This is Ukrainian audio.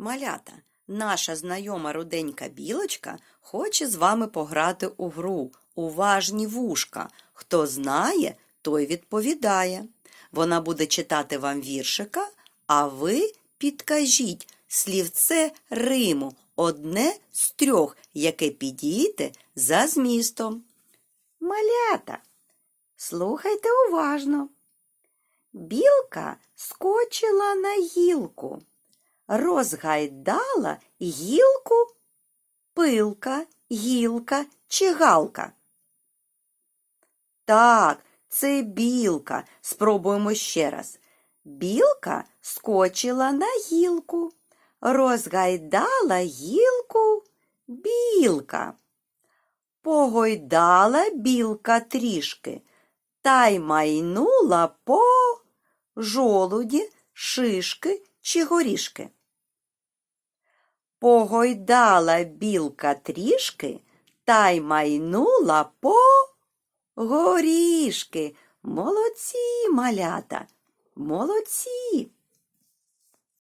Малята, наша знайома руденька білочка хоче з вами пограти у гру Уважні вушка. Хто знає, той відповідає. Вона буде читати вам віршика, а ви підкажіть слівце Риму одне з трьох, яке підійде за змістом. Малята, слухайте уважно. Білка скочила на гілку розгайдала гілку пилка, гілка чи галка. Так, це білка. Спробуємо ще раз. Білка скочила на гілку, розгайдала гілку білка. Погойдала білка трішки, та й майнула по жолуді, шишки чи горішки. Погойдала білка трішки та й майнула по горішки. Молодці, малята, молодці.